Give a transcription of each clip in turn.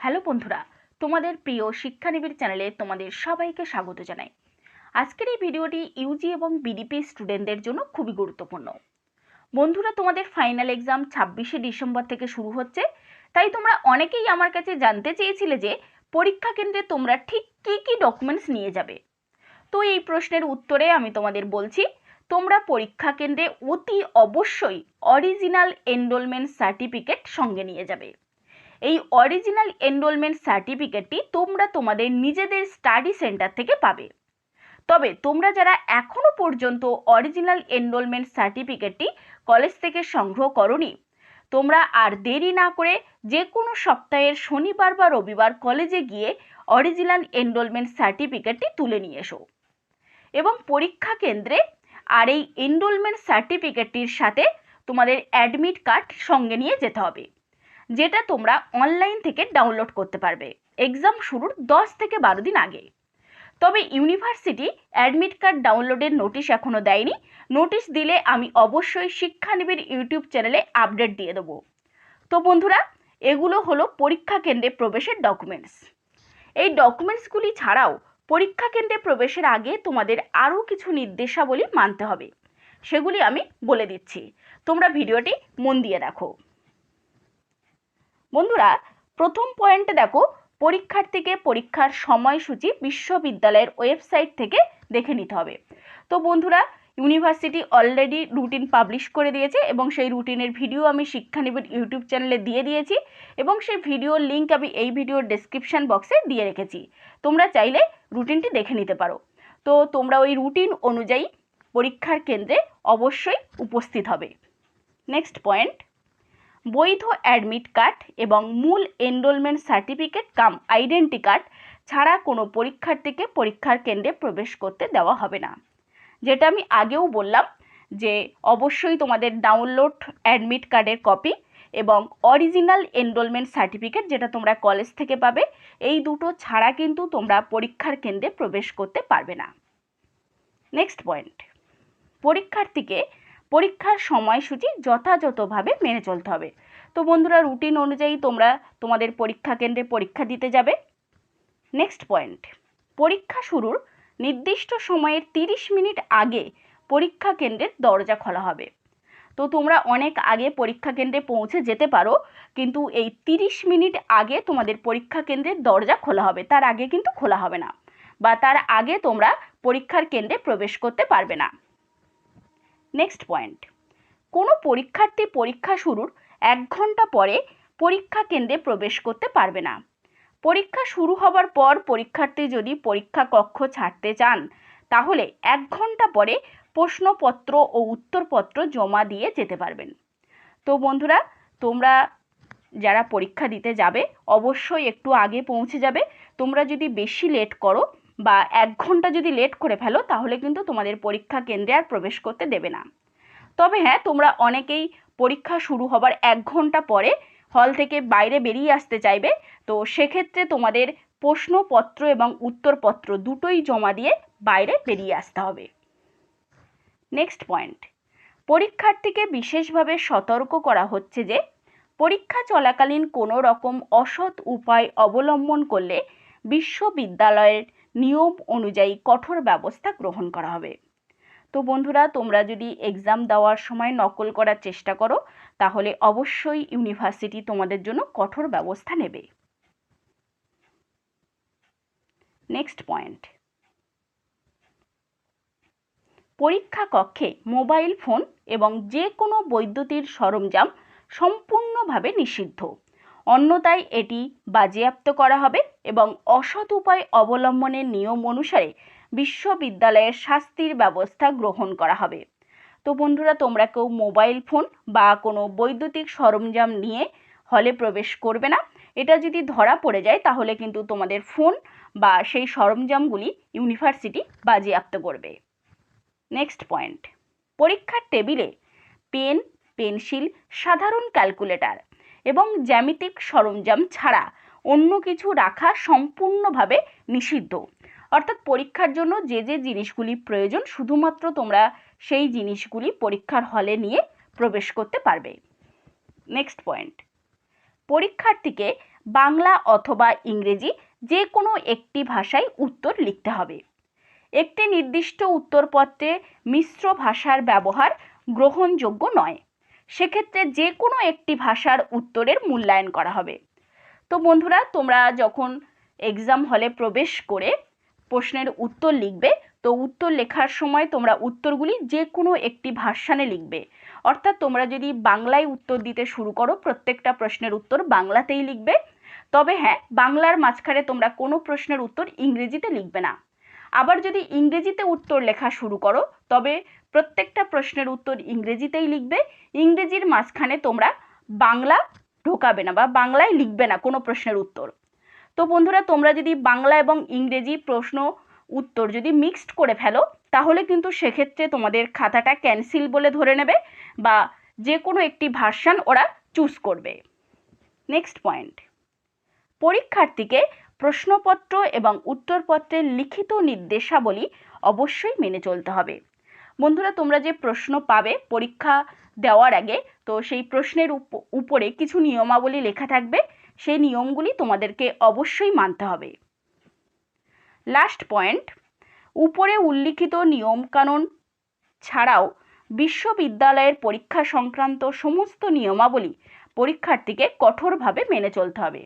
Hello বন্ধুরা, তোমাদের প্রিয় শিক্ষানিবিড় চ্যানেলে তোমাদের সবাইকে স্বাগত জানাই। আজকের এই ভিডিওটি ইউজি এবং বিডিপি স্টুডেন্টদের জন্য খুবই গুরুত্বপূর্ণ। বন্ধুরা, তোমাদের ফাইনাল এক্সাম ছাব্বিশে ডিসেম্বর থেকে শুরু হচ্ছে, তাই তোমরা অনেকেই আমার কাছে জানতে চেয়েছিলে যে পরীক্ষা কেন্দ্রে তোমরা ঠিক কী কী ডকুমেন্টস নিয়ে যাবে। তো এই প্রশ্নের উত্তরে আমি তোমাদের বলছি, তোমরা পরীক্ষা কেন্দ্রে অতি অবশ্যই অরিজিনাল এনরোলমেন্ট সার্টিফিকেট সঙ্গে নিয়ে যাবে। এই অরিজিনাল এনরোলমেন্ট সার্টিফিকেটটি তোমরা তোমাদের নিজেদের স্টাডি সেন্টার থেকে পাবে। তবে তোমরা যারা এখনও পর্যন্ত অরিজিনাল এনরোলমেন্ট সার্টিফিকেটটি কলেজ থেকে সংগ্রহ করনি, তোমরা আর দেরি না করে যে কোনো সপ্তাহের শনিবার বা রবিবার কলেজে গিয়ে অরিজিনাল এনরোলমেন্ট সার্টিফিকেটটি তুলে নিয়ে এসো। এবং পরীক্ষা কেন্দ্রে আর এই এনরোলমেন্ট সার্টিফিকেটটির সাথে তোমাদের অ্যাডমিট কার্ড সঙ্গে নিয়ে যেতে হবে। যেটা তোমরা অনলাইন থেকে ডাউনলোড করতে পারবে। এক্সাম শুরুর দশ থেকে বারো দিন আগে। তবে ইউনিভার্সিটি অ্যাডমিট কার্ড ডাউনলোডের নোটিশ এখনও দেয়নি। নোটিশ দিলে আমি অবশ্যই শিক্ষানিবিড় ইউটিউব চ্যানেলে আপডেট দিয়ে দেবো। তো বন্ধুরা, এগুলো হলো পরীক্ষা কেন্দ্রে প্রবেশের ডকুমেন্টস এই ডকুমেন্টসগুলি ছাড়াও পরীক্ষা কেন্দ্রে প্রবেশের আগে তোমাদের আরও কিছু নির্দেশাবলী মানতে হবে। সেগুলি আমি বলে দিচ্ছি। তোমরা ভিডিওটি মন দিয়ে দেখো। বন্ধুরা, প্রথম পয়েন্টে দেখো, পরীক্ষার্থীকে পরীক্ষার সময়সূচি বিশ্ববিদ্যালয়ের ওয়েবসাইট থেকে দেখে নিতে হবে। তো বন্ধুরা ইউনিভার্সিটি অলরেডি রুটিন পাবলিশ করে দিয়েছে এবং সেই রুটিনের ভিডিও আমি শিক্ষানিবিড় ইউটিউব চ্যানেলে দিয়ে দিয়েছি এবং সেই ভিডিওর লিঙ্ক আমি এই ভিডিওর ডেসক্রিপশান বক্সে দিয়ে রেখেছি। তোমরা চাইলে রুটিনটি দেখে নিতে পারো। তো তোমরা ওই রুটিন অনুযায়ী পরীক্ষার কেন্দ্রে অবশ্যই উপস্থিত হবে। নেক্সট পয়েন্ট বৈধ অ্যাডমিট কার্ড এবং মূল enrolment certificate cum identity card ছাড়া কোনো পরীক্ষার্থীকে পরীক্ষার কেন্দ্রে প্রবেশ করতে দেওয়া হবে না। যেটা আমি আগেও বললাম যে অবশ্যই তোমাদের ডাউনলোড অ্যাডমিট কার্ডের কপি এবং অরিজিনাল এনরোলমেন্ট সার্টিফিকেট যেটা তোমরা কলেজ থেকে পাবে, এই দুটো ছাড়া কিন্তু তোমরা পরীক্ষার কেন্দ্রে প্রবেশ করতে পারবে না। নেক্সট পয়েন্ট পরীক্ষার্থীকে পরীক্ষার সময়সূচি যথাযথভাবে মেনে চলতে হবে। তো বন্ধুরা রুটিন অনুযায়ী তোমরা তোমাদের পরীক্ষা কেন্দ্রে পরীক্ষা দিতে যাবে। নেক্সট পয়েন্ট পরীক্ষা শুরুর নির্দিষ্ট সময়ের তিরিশ মিনিট আগে পরীক্ষা কেন্দ্রের দরজা খোলা হবে। তো তোমরা অনেক আগে পরীক্ষা কেন্দ্রে পৌঁছে যেতে পারো, কিন্তু এই তিরিশ মিনিট আগে তোমাদের পরীক্ষা কেন্দ্রের দরজা খোলা হবে। তার আগে কিন্তু খোলা হবে না, বা তার আগে তোমরা পরীক্ষার কেন্দ্রে প্রবেশ করতে পারবে না। নেক্সট পয়েন্ট কোনো পরীক্ষার্থী পরীক্ষা শুরুর এক ঘণ্টা পরে পরীক্ষা কেন্দ্রে প্রবেশ করতে পারবে না। পরীক্ষা শুরু হবার পর পরীক্ষার্থী যদি পরীক্ষা কক্ষ ছাড়তে চান, তাহলে এক ঘণ্টা পরে প্রশ্নপত্র ও উত্তরপত্র জমা দিয়ে যেতে পারবেন। তো বন্ধুরা, তোমরা যারা পরীক্ষা দিতে যাবে, অবশ্যই একটু আগে পৌঁছে যাবে। তোমরা যদি বেশি লেট করো বা এক ঘণ্টা যদি লেট করে ফেলো, তাহলে কিন্তু তোমাদের পরীক্ষা কেন্দ্রে আর প্রবেশ করতে দেবে না। তবে হ্যাঁ তোমরা অনেকেই পরীক্ষা শুরু হবার এক ঘণ্টা পরে হল থেকে বাইরে বেরিয়ে আসতে চাইবে। তো সেক্ষেত্রে তোমাদের প্রশ্নপত্র এবং উত্তরপত্র দুটোই জমা দিয়ে বাইরে বেরিয়ে আসতে হবে। নেক্সট পয়েন্ট পরীক্ষার্থীকে বিশেষভাবে সতর্ক করা হচ্ছে যে, পরীক্ষা চলাকালীন কোনো রকম অসৎ উপায় অবলম্বন করলে বিশ্ববিদ্যালয়ের নিয়ম অনুযায়ী কঠোর ব্যবস্থা গ্রহণ করা হবে। তো বন্ধুরা, তোমরা যদি এক্সাম দেওয়ার সময় নকল করার চেষ্টা করো, তাহলে অবশ্যই ইউনিভার্সিটি তোমাদের জন্য কঠোর ব্যবস্থা নেবে। নেক্সট পয়েন্ট পরীক্ষা কক্ষে মোবাইল ফোন এবং যে কোনো বৈদ্যুতিক সরঞ্জাম সম্পূর্ণভাবে নিষিদ্ধ। অন্যথায় এটি বাজেয়াপ্ত করা হবে এবং অসৎ উপায় অবলম্বনের নিয়ম অনুসারে বিশ্ববিদ্যালয়ের শাস্তির ব্যবস্থা গ্রহণ করা হবে। তো বন্ধুরা, তোমরা কেউ মোবাইল ফোন বা কোনো বৈদ্যুতিক সরঞ্জাম নিয়ে হলে প্রবেশ করবে না। এটা যদি ধরা পড়ে যায়, তাহলে কিন্তু তোমাদের ফোন বা সেই সরঞ্জামগুলি ইউনিভার্সিটি বাজেয়াপ্ত করবে। Next point. পরীক্ষার টেবিলে পেন, পেন্সিল, সাধারণ ক্যালকুলেটর এবং জ্যামিতিক সরঞ্জাম ছাড়া অন্য কিছু রাখা সম্পূর্ণভাবে নিষিদ্ধ। অর্থাৎ পরীক্ষার জন্য যে যে জিনিসগুলি প্রয়োজন, শুধুমাত্র তোমরা সেই জিনিসগুলি পরীক্ষার হলে নিয়ে প্রবেশ করতে পারবে। নেক্সট পয়েন্ট পরীক্ষার্থীকে বাংলা অথবা ইংরেজি যে কোনো একটি ভাষায় উত্তর লিখতে হবে। একটি নির্দিষ্ট উত্তরপত্রে মিশ্র ভাষার ব্যবহার গ্রহণযোগ্য নয়। সেক্ষেত্রে যে কোনো একটি ভাষার উত্তরের মূল্যায়ন করা হবে। তো বন্ধুরা, তোমরা যখন এক্সাম হলে প্রবেশ করে প্রশ্নের উত্তর লিখবে, তো উত্তর লেখার সময় তোমরা উত্তরগুলি যে কোনো একটি ভাষানে লিখবে। অর্থাৎ তোমরা যদি বাংলায় উত্তর দিতে শুরু করো, প্রত্যেকটা প্রশ্নের উত্তর বাংলাতেই লিখবে। তবে হ্যাঁ বাংলার মাঝখানে তোমরা কোনো প্রশ্নের উত্তর ইংরেজিতে লিখবে না। আবার যদি ইংরেজিতে উত্তর লেখা শুরু করো, তবে প্রত্যেকটা প্রশ্নের উত্তর ইংরেজিতেই লিখবে। ইংরেজির মাঝখানে তোমরা বাংলা ঢোকাবে না বা বাংলায় লিখবে না কোনো প্রশ্নের উত্তর। তো বন্ধুরা, তোমরা যদি বাংলা এবং ইংরেজি প্রশ্ন উত্তর যদি মিক্সড করে ফেলো, তাহলে কিন্তু সেক্ষেত্রে তোমাদের খাতাটা ক্যান্সেল বলে ধরে নেবে বা যে কোনো একটি ভার্সান ওরা চুজ করবে। নেক্সট পয়েন্ট পরীক্ষার্থীকে প্রশ্নপত্র এবং উত্তরপত্রের লিখিত নির্দেশাবলী অবশ্যই মেনে চলতে হবে। বন্ধুরা, তোমরা যে প্রশ্ন পাবে পরীক্ষা দেওয়ার আগে, তো সেই প্রশ্নের উপরে কিছু নিয়মাবলী লেখা থাকবে। সেই নিয়মগুলি তোমাদেরকে অবশ্যই মানতে হবে। লাস্ট পয়েন্ট উপরে উল্লিখিত নিয়মকানুন ছাড়াও বিশ্ববিদ্যালয়ের পরীক্ষা সংক্রান্ত সমস্ত নিয়মাবলী পরীক্ষার্থীকে কঠোরভাবে মেনে চলতে হবে।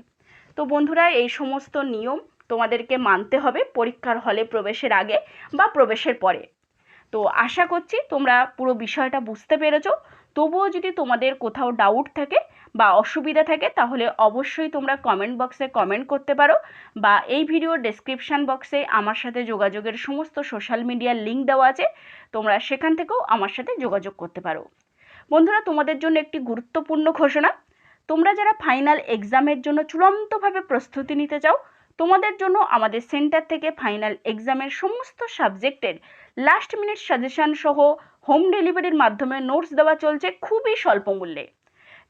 তো বন্ধুরা, এই সমস্ত নিয়ম তোমাদেরকে মানতে হবে পরীক্ষার হলে প্রবেশের আগে বা প্রবেশের পরে। তো আশা করছি তোমরা পুরো বিষয়টা বুঝতে পেরেছ। তবুও যদি তোমাদের কোথাও ডাউট থাকে বা অসুবিধা থাকে, তাহলে অবশ্যই তোমরা কমেন্ট বক্সে কমেন্ট করতে পারো বা এই ভিডিওর ডেসক্রিপশান বক্সে আমার সাথে যোগাযোগের সমস্ত সোশ্যাল মিডিয়ার লিঙ্ক দেওয়া আছে, তোমরা সেখান থেকেও আমার সাথে যোগাযোগ করতে পারো। বন্ধুরা, তোমাদের জন্য একটি গুরুত্বপূর্ণ ঘোষণা। তোমরা যারা ফাইনাল এক্সামের জন্য চূড়ান্তভাবে প্রস্তুতি নিতে চাও, তোমাদের জন্য আমাদের সেন্টার থেকে ফাইনাল এক্সামের সমস্ত সাবজেক্টের লাস্ট মিনিট সাজেশান সহ হোম ডেলিভারির মাধ্যমে নোটস দেওয়া চলছে খুবই স্বল্প মূল্যে।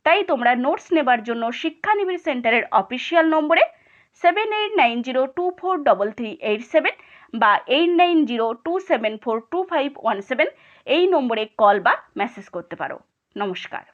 তাই তোমরা নোটস নেবার জন্য শিক্ষানিবিড় সেন্টারের অফিসিয়াল নম্বরে seven eight nine zero two four double three eight seven বা eight nine zero two seven four two five one seven এই নম্বরে কল বা মেসেজ করতে পারো। নমস্কার।